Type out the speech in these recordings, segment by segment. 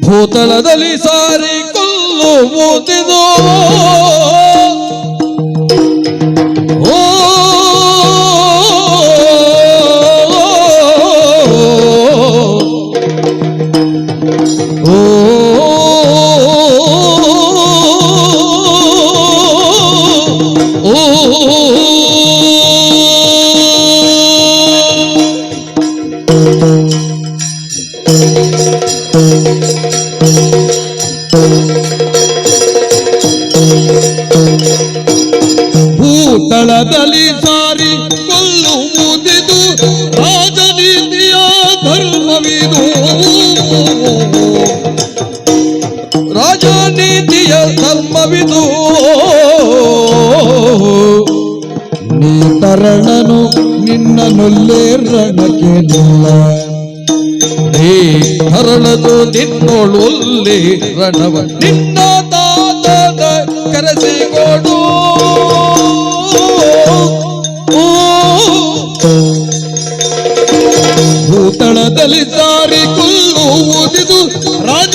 ಭೂತಳದಲ್ಲಿ ಸಾರಿ ಕೊಲ್ಲುವುದಿದು ಓ ಭೂತಳದಲ್ಲಿ ಸಾರಿ ಕೊಲ್ಲುವುದಿದು ರಾಜನೀತಿಯ ಧರ್ಮವಿದು. ರಾಜನೀತಿಯ ಧರ್ಮವಿದು. ನೀ ತರಣನು ನಿನ್ನನುಲ್ಲೇ ರಣಕ್ಕೆ ನಿಲ್ಲ ನೀ ಹರಳದು ನಿನ್ನೊಳುಲ್ಲಿ ರಣವ. ನಿನ್ನ ತಾತದ ಕರೆಸಿಕೊಡು. ಭೂತಳದಲ್ಲಿ ಸಾರಿ ಕೊಲ್ಲುವುದಿದು ರಾಜ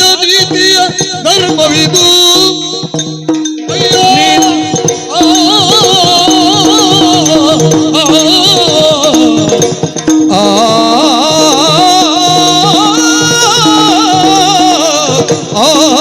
oh